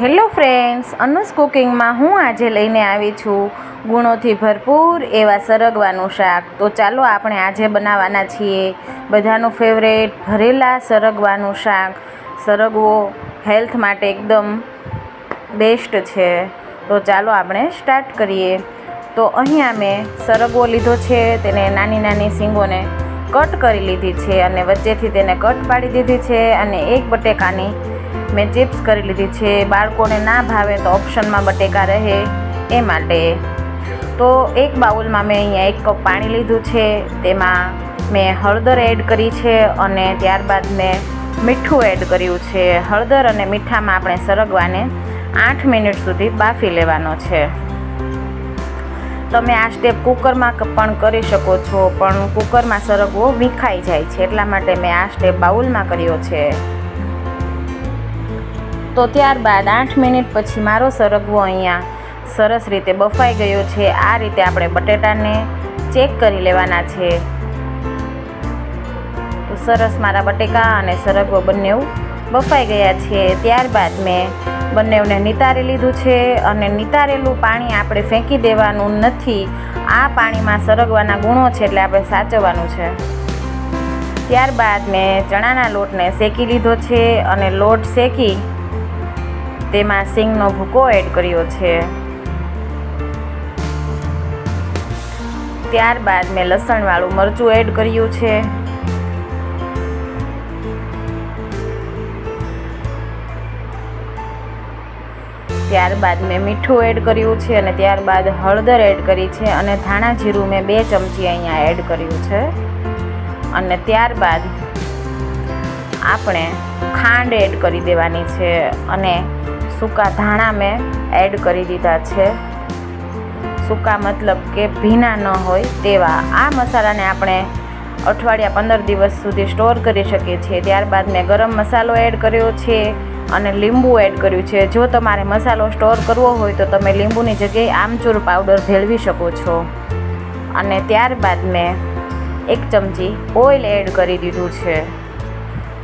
Hello friends, અનુસ કુકિંગમાં હું આજે લઈને આવી છું ગુણોથી ભરપૂર એવા સરગવાનું શાક. તો ચાલો આપણે આજે બનાવવાના છીએ બધાનું ફેવરેટ ભરેલા સરગવાનું શાક. સરગવો હેલ્થ માટે એકદમ બેસ્ટ છે. તો ચાલો આપણે સ્ટાર્ટ કરીએ. તો અહીંયા મેં સરગવો લીધો છે, તેને નાની નાની સિંગોને કટ કરી લીધી છે અને વચ્ચેથી તેને કટ પાડી દીધી છે અને એક બટેકાની મેં ચિપ્સ કરી લીધી છે. બાળકોને ના ભાવે તો ઓપ્શનમાં બટેકા રહે એ માટે. તો એક બાઉલમાં મેં અહીંયા એક કપ પાણી લીધું છે. તેમાં મેં હળદર એડ કરી છે અને ત્યારબાદ મેં મીઠું એડ કર્યું છે. હળદર અને મીઠામાં આપણે સરગવાને આઠ મિનિટ સુધી બાફી લેવાનો છે. તમે આ સ્ટેપ કુકરમાં પણ કરી શકો છો, પણ કુકરમાં સરગવો વિખાઈ જાય છે. એટલા માટે મેં આ સ્ટેપ બાઉલમાં કર્યો છે. તો ત્યારબાદ આઠ મિનિટ પછી મારો સરગવો અહીંયા સરસ રીતે બફાઈ ગયો છે. આ રીતે આપણે બટેટાને ચેક કરી લેવાના છે. તો સરસ મારા બટેકા અને સરગવો બંને બફાઈ ગયા છે. ત્યારબાદ મેં બંનેવને નિતારી લીધું છે અને નિતારેલું પાણી આપણે ફેંકી દેવાનું નથી. આ પાણીમાં સરગવાના ગુણો છે એટલે આપણે સાચવવાનું છે. ત્યારબાદ મેં ચણાના લોટને શેકી લીધો છે અને લોટ શેકી તેમાં સિંગનો ભૂકો એડ કર્યો છે. ત્યારબાદ મેં લસણવાળું મરચું એડ કર્યું છે. ત્યારબાદ મેં મીઠું એડ કર્યું છે અને ત્યારબાદ હળદર એડ કરી છે અને ધાણા જીરું મેં બે ચમચી અહીંયા એડ કર્યું છે. અને ત્યારબાદ આપણે ખાંડ એડ કરી દેવાની છે અને સૂકા ધાણા મેં એડ કરી દીધા છે. સૂકા મતલબ કે ભીના ન હોય તેવા. આ મસાલાને આપણે અઠવાડિયા પંદર દિવસ સુધી સ્ટોર કરી શકીએ છીએ. ત્યારબાદ મેં ગરમ મસાલો એડ કર્યો છે અને લીંબુ એડ કર્યું છે. જો તમારે મસાલો સ્ટોર કરવો હોય તો તમે લીંબુની જગ્યાએ આમચૂર પાવડર ભેળવી શકો છો. અને ત્યારબાદ મેં એક ચમચી ઓઇલ એડ કરી દીધું છે.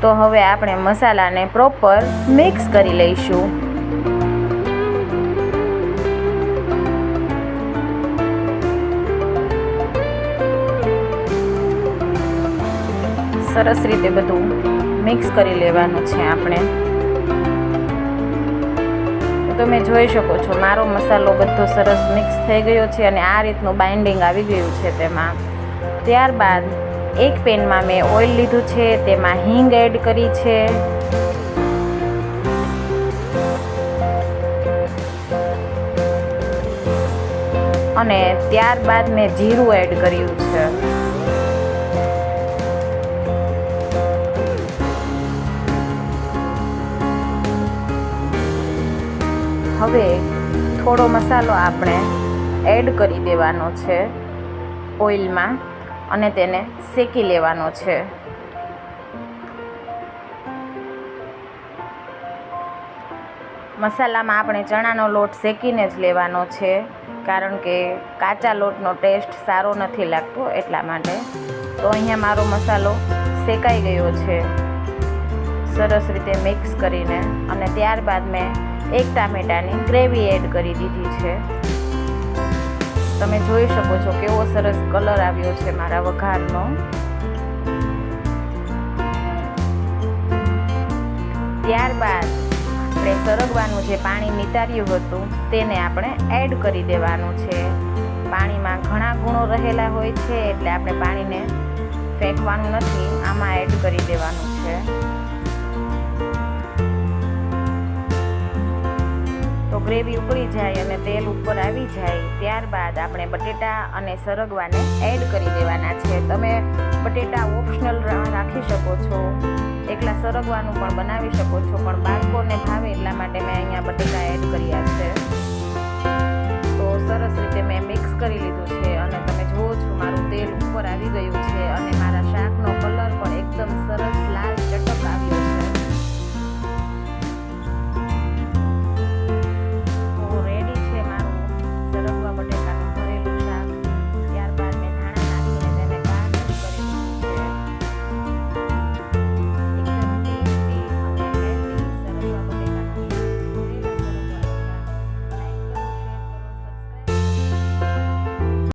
તો હવે આપણે મસાલાને પ્રોપર મિક્સ કરી લઈશું. સરસ રીતે બધું મિક્સ કરી લેવાનું છે આપણે. તમે જોઈ શકો છો, મારો મસાલો બધો સરસ મિક્સ થઈ ગયો છે અને આ રીતનું બાઇન્ડિંગ આવી ગયું છે તેમાં. ત્યારબાદ એક પેનમાં મેં ઓઇલ લીધું છે, તેમાં હિંગ એડ કરી છે. અને ત્યારબાદ મેં જીરું એડ કર્યું છે. હવે થોડો મસાલો આપણે એડ કરી દેવાનો છે ઓઇલમાં અને તેને શેકી લેવાનો છે. મસાલામાં આપણે ચણાનો લોટ શેકીને જ લેવાનો છે, કારણ કે કાચા લોટનો ટેસ્ટ સારો નથી લાગતો એટલા માટે. તો અહીંયા મારો મસાલો શેકાઈ ગયો છે. સરસ રીતે મિક્સ કરીને અને ત્યારબાદ મેં એક ટામેટાની ગ્રેવી એડ કરી દીધી છે. તમે જોઈ શકો છો કેવો સરસ કલર આવ્યો છે મારા વઘારનો. ત્યારબાદ આપણે સરગવાનું જે પાણી નિતાર્યું હતું તેને આપણે એડ કરી દેવાનું છે. પાણીમાં ઘણા ગુણો રહેલા હોય છે એટલે આપણે પાણીને ફેંકવાનું નથી, આમાં એડ કરી દેવાનું છે. ગ્રેવી ઉકળી જાય અને તેલ ઉપર આવી જાય, ત્યારબાદ આપણે બટેટા અને સરગવાને એડ કરી દેવાના છે. તમે બટેટા ઓપ્શનલ રાખી શકો છો. એકલા સરગવાનું પણ બનાવી શકો છો, પણ બાળકોને ભાવે એટલા માટે મેં અહીંયા બટેટા એડ કર્યા છે. તો સરસ રીતે મેં મિક્સ કરી લીધું છે.